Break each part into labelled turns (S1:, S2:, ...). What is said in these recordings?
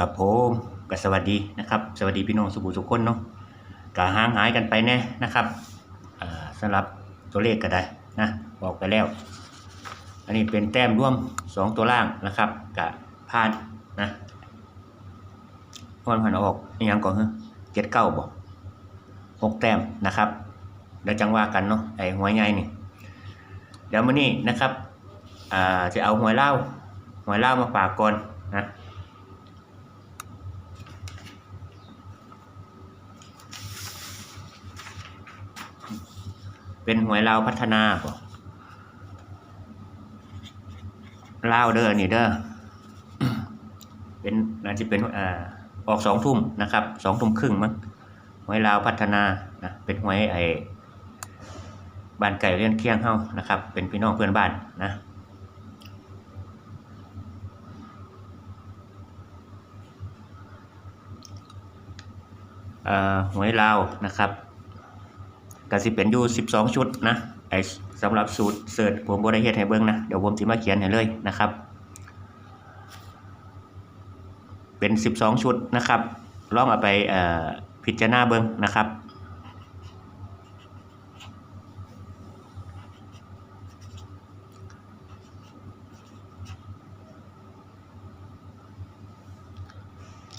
S1: ครับผมก็สวัสดีนะครับ สวัสดีพี่น้องสุภูทุกคนเนาะก็ห่างหายกันไปแน่นะครับอ่าสำหรับตัวเลขก็ได้นะบอกไปแล้ว อันนี้เป็นแต้มร่วม 2 ตัวล่างนะครับกับพานนะพอนผ่านออกนี่ยังก่อนเหรอเจ็ดเก้าบอกหกแต้มนะครับเดี๋ยวจังว่ากันเนาะไอ้หวยใหญ่นี่เดี๋ยวมื้อนี้นะครับจะเอาหวยเล่าหวยเล่ามาฝากก่อนนะ เป็นหวยลาวพัฒนาบ่ลาวเด้อนี่เด้อเป็นน่าจะเป็นอ่าออกสองทุ่มนะครับสองทุ่มครึ่งมั้งหวยลาวพัฒนานะเป็นหวยไอ้บ้านไก่เลี้ยนเคียงเฮานะครับ เป็นพี่น้องเพื่อนบ้านนะเอ่อหวยลาวนะครับ ก็สิเป็นอยู่12 ชุดนะไอ้สำหรับสูตรเสิร์ชผมบ่ได้เฮ็ดให้เบิ่งนะเดี๋ยวผมสิมาเขียนให้เลยนะครับ เป็น 12 ชุดนะครับลองเอาไปพิจารณาเบิ่งนะครับ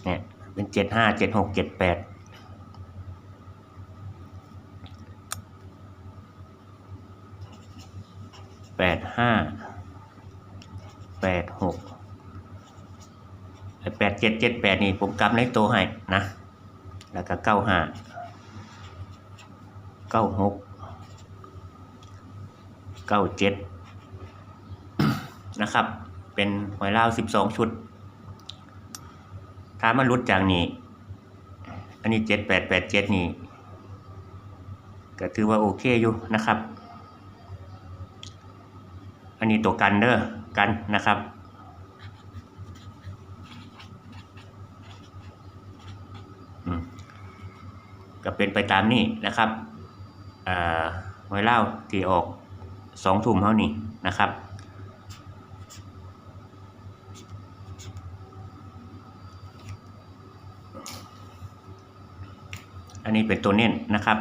S1: เนี่ยเป็นเจ็ดห้าเจ็ดหกเจ็ดแปด แปดห้าแปดหกแปดเจ็ดเจ็ดแปดนี่ผมกำในตัวให้นะ แล้วก็เก้าห้าเก้าหกเก้าเจ็ดนะครับ เป็นหวยลาวสิบสองชุด ถ้ามันรุดจากนี้ อันนี้เจ็ดแปดแปดเจ็ดนี่ก็ถือว่าโอเคอยู่นะครับ อันนี้ตัวกันเด้อกันนะครับก็เป็นไปตามนี้นะครับอ่าไว้เล่าที่ออกสองทุ่มเท่านี้นะครับอันนี้เป็นตัวเน้นนะครับ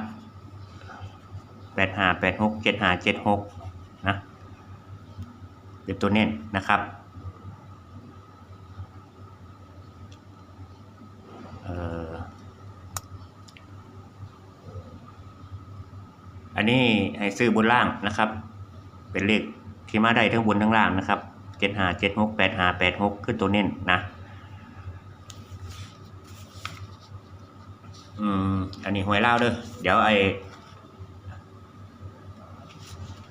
S1: แปดห้าแปดหกเจ็ดห้าเจ็ดหกนะ เป็นตัวเน้นนะครับอันนี้ให้ซื้อบนล่างนะครับ เป็นเลขที่มาได้ทั้งบนทั้งล่างนะครับเจ็ดหาเจ็ดหกแปดหาแปดหกคือตัวเน้นนะอืมอันนี้หวยเล่าเด้อเดี๋ยวไอ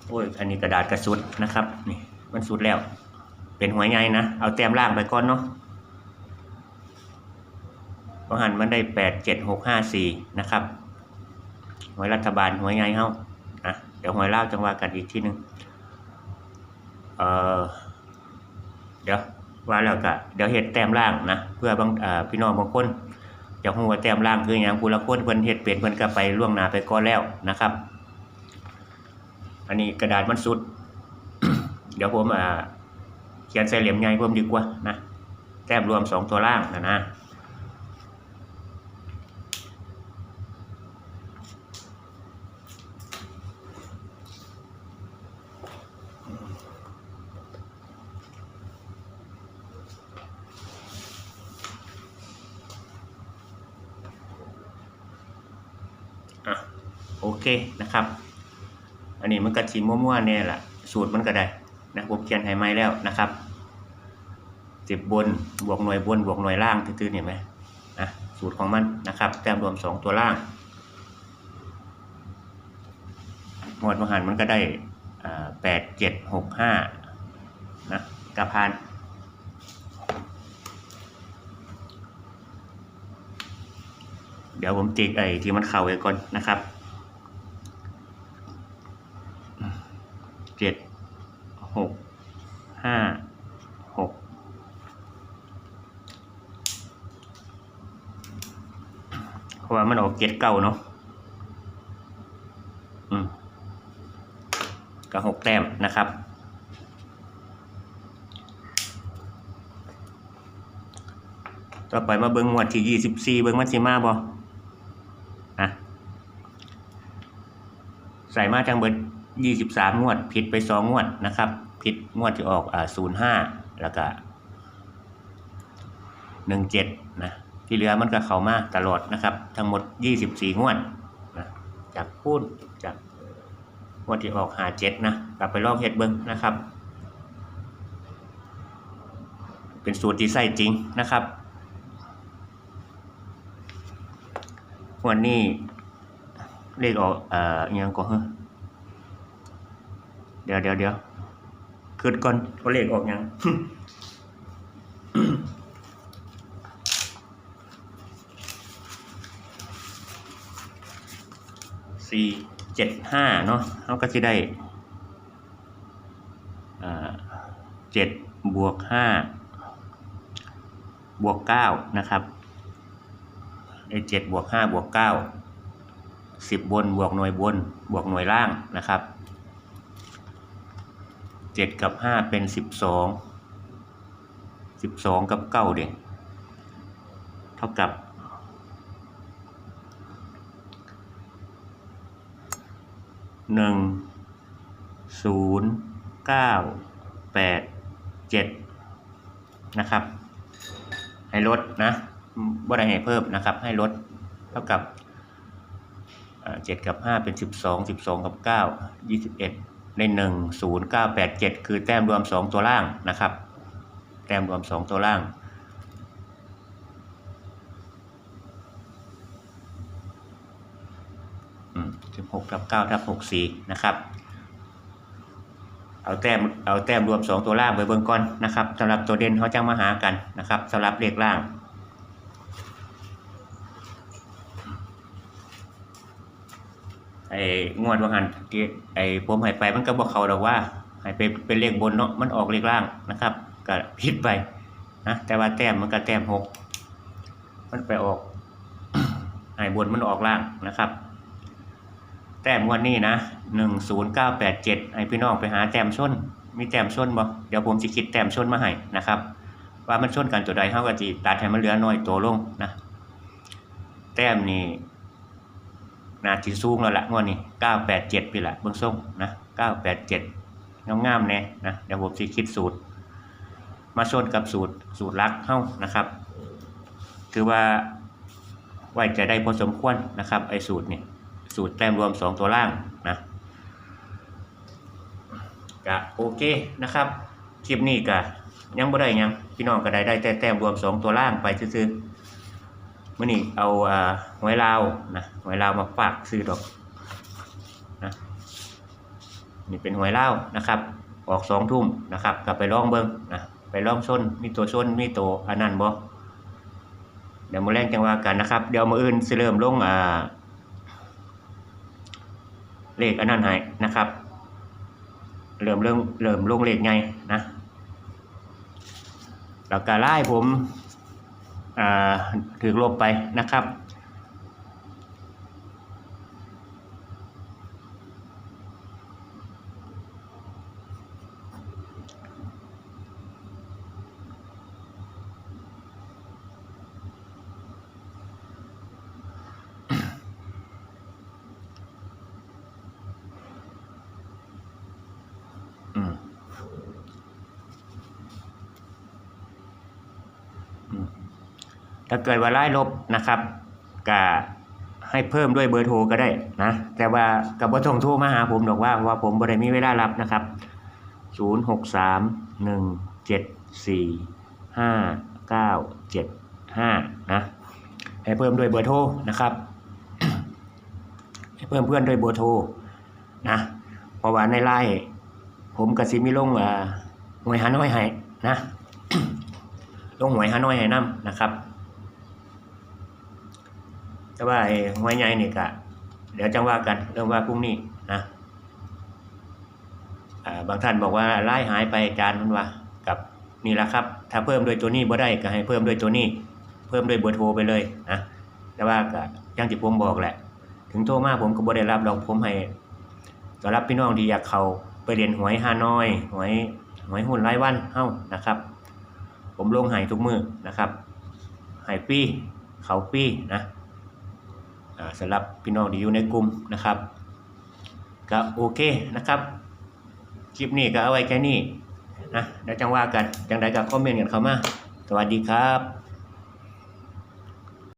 S1: โอ้ยอันนี้กระดาษกระสุดนะครับนี่ มันสุดแล้ว เป็นหวยใหญ่นะ เอาแต้มล่างไปก่อนเนาะพราะหันมันได้แปดเจ็ดหกห้าสี่นะครับหวยรัฐบาลหวยใหญ่เฮานะเดี๋ยวหวยเล่าวจังว่ากันอีกทีหนึงเอ่อเดี๋ยวว่าแล้วก็เดี๋ยวเห็ดแต้มล่างนะเพื่อบางพี่น้องบางคนจะหัวาแต้มล่างคืออย่างผู้ละคนเพิ่นเฮ็ดเป็นเพิ่นก็ไปล่วงหน้าไปก่อนแล้วนะครับ อันนี้กระดาษมันสุด เดี๋ยวผมอ่าเขียนใส่เหลี่ยมใหญ่เพิ่มดีกว่านะแต้มรวมสองตัวล่างนะนะอะโอเคนะครับ อันนี้มันก็ชิมมั่วๆเนี่ยแหละสูตรมันก็ได้ นะผมเขียนให้ไม่แล้วนะครับสิบบนบวกหน่วยบนบวกหน่วยล่างตื้อๆเห็นไหมนะสูตรของมันนะครับ แต้มรวมสองตัวล่างหมวดมหันมันก็ได้แปดเจ็ดหกห้านะกระพานเดี๋ยวผมติ๊กไอ้ที่มันเข่าไว้ก่อนนะครับ เจ็ดหกห้าหกเพราะว่ามันออก เจ็ดเก้าเนาะอืมก็หกแต้มนะครับ ต่อไปมาเบิ่งงวดที่ยี่สิบสี่เบิ่งมันสิมาบ่นะใส่มาจังเบิดยี่สิบสามงวด ผิดไปสองงวดนะครับ ผิดงวดที่ออกอ่าศูนย์ห้าแล้วก็หนึ่งเจ็ดนะ ที่เหลือมันก็เข้ามาตลอดนะครับ ทั้งหมดยี่สิบสี่งวดนะจากพูดจากงวดที่ออกหาเจ็ดนะกลับไปลองเฮ็ดเบิ่งนะครับ เป็นสูตรที่ใส่จริงนะครับวันนี้เลขออกเอ่อยังก็เฮ้อเดี๋ยวเดี๋ยวเดี๋ยวคืนก่อนเขาเลขออกยัง สี่เจ็ดห้าเนาะเขาก็จะได้เจ็ดบวกห้าบวกเก้านะครับได้เจ็ดบวกห้าบวกเก้าสิบบนบวกหน่วยบนบวกหน่วยล่างนะครับเจ็ดกับห้าเป็นสิบสองสิบสองกับเก้าเด็กเท่ากับ หนึ่งศูนย์เก้าแปดเจ็ดนะครับ ให้ลดนะบ่ได้ให้เพิ่มนะครับ ให้ลดเท่ากับเจ็ดกับห้าเป็นสิบสองสิบสองกับเก้ายี่สิบเอ็ดในหนึ่งศูนย์เก้าแปดเจ็ดคือแต้มรวมสองตัวล่างนะครับ แต้มรวมสองตัวล่าง สิบหกทับเก้าทับหกสี่นะครับ เอาแต้มเอาแต้มรวมสองตัวล่างไปเบิ่งก่อนนะครับสำหรับตัวเด่นเขาจะมาหากันนะครับสำหรับเลขล่างไอ้งวดว่าหันไอ้ผมให้ไปมันก็บอกเขาดอกว่าให้ไปเป็นเลขบนเนาะมันออกเลขล่างนะครับก็ผิดไปนะแต่ว่าแต้มมันก็แต้มหกมันไปออกให้บนมันออกล่างนะครับ ต้มวันนี้นะหนึ่งศูนย์เก้าแปดเจ็ดให้พี่น้องไปหาแต้มชนมีแต้มชนบ่เดี๋ยวผมจะคิดแต้มชนมาให้นะครับ ว่ามันชนกันตัวใดเท่ากับจีตัดให้มันเหลือน้อยตัวลงนะแต้มนี่นาทีสูงแล้วละงวดนี้เก้าแปดเจ็ดพี่ละเบื้องส่งนะเก้าแปดเจ็ดงามๆแน่นะเดี๋ยวผมจะคิดสูตร มาชนกับสูตรสูตรลักเข้านะครับ คือว่าไว้ใจได้พอสมควรนะครับไอสูตรเนี่ย สูตรแต้มรวม 2 ตัวล่างนะก็โอเคนะครับคลิปนี้ก็ยังบ่ได้ยังพี่น้องก็ได้ได้แต่แต้มรวม 2 ตัวล่างไปซื่อมื้อนี้เอาอ่าหวยลาวนะหวยลาวมาฝากซื้อดอกนะนี่เป็นหวยลาวนะครับ ออก2ทุ่มนะครับก็ไปลองเบิ่งนะไปลองชนมีตัวชนมีตัวอันนั้นบ่เดี๋ยวมื้อแรงจังว่ากันนะครับ เดี๋ยวมื้ออื่นสิเริ่มลงอ่า เลขอันนั้นให้นะครับเริ่มเริ่มเริ่มลงเลขไงนะแล้วก็ไล่ผมถือลบไปนะครับ ถ้าเกิดว่าไล่ลบนะครับก็ให้เพิ่มด้วยเบอร์โทรก็ได้นะแต่ว่ากับบ่ต้องโทรมาหาผมหรอกว่าว่าผมบ่ได้มีเวลารับนะครับ 0 6 3 1 7 4 5 9 7 5นะให้เพิ่มด้วยเบอร์โทรนะครับให้เพิ่มเพื่อนด้วยเบอร์โทรนะเพราะว่าในไลน์ผมกับซิมีลงอ่าหวยฮานอยให้นะลงหวยฮานอยให้นํนะครับ แต่ว่าไอ้หวยใหญ่นี่ก็เดี๋ยวจังว่ากันเรื่องว่าพรุ่งนี้นะบางท่านบอกว่าไล่หายไปอาจารย์มันว่ากับนี่ละครับ ถ้าเพิ่มโดวยตัวนี้บ่ได้ก็ให้เพิ่มโดวยตัวนี้ เพิ่มโดวยเบอร์โทรไปเลยนะแต่ว่าก็ย่างที่ผมบอกแหละ ถึงโทรมาผมก็บ่ได้รับดอกผมให้สำหรับพี่น้องที่อยากเข้าไปเรียนหวยฮานอยหวยหวยหุ้นรายวันเฮ้านะครับ ผมลงหายทุกมือนะครับห้ฟรีเขาฟรีนะ สำหรับพี่น้องที่อยู่ในกลุ่มนะครับก็โอเคนะครับคลิปนี้ก็เอาไว้แค่นี้นะแล้วจังว่ากันจังใดก็คอมเมนต์กันเข้ามา สวัสดีครับ